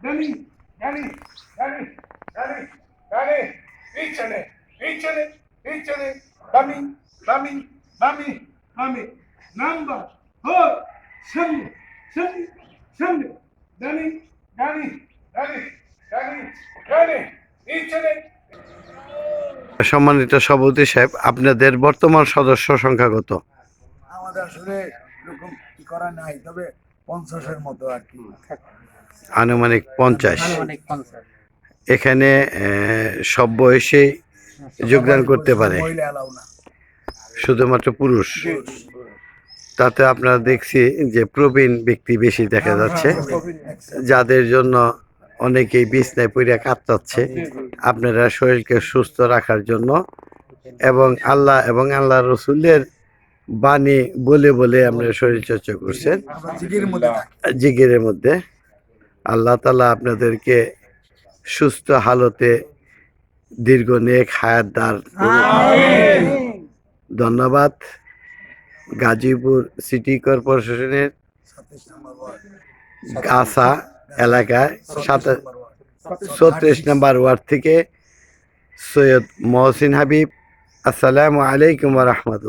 Danny, Danny, Danny, Danny, Danny, পিছনে পিছনে পিছনে বামি বামি বামি বামি নাম্বার ফোর সামনে সামনে সামনে Danny, Danny, Danny, Danny, Danny, পিছনে সম্মানিত সভাপতি সাহেব আপনাদের বর্তমান সদস্য সংখ্যা কত? আমাদের আসলে এরকম কি করা নাই তবে পঞ্চাশের মতো আর কি। আনুমানিক পঞ্চাশ। এখানে আহ, সব বয়সে যোগদান করতে পারে। শুধুমাত্র পুরুষ। তাতে আপনারা দেখছি যে প্রবীণ ব্যক্তি বেশি দেখা যাচ্ছে। যাদের জন্য অনেকেই বিছনায় পড়ে কাঁপতাচ্ছে আপনারা শরীরকে সুস্থ রাখার জন্য এবং আল্লাহ এবং আল্লাহ রসুলের বাণী বলে বলে আপনারা শরীর চর্চা করছেন। জিগিরের মধ্যে। আল্লাহ তালা আপনাদেরকে সুস্থ হালতে দীর্ঘ নেক হায়াত দার ধন্যবাদ। গাজীপুর সিটি কর্পোরেশনের গাছা এলাকায় সাত নম্বর ছত্রিশ নম্বর ওয়ার্ড থেকে সৈয়দ মহসিন হাবিব। আসসালামু আলাইকুম রহমতুল্লাহ।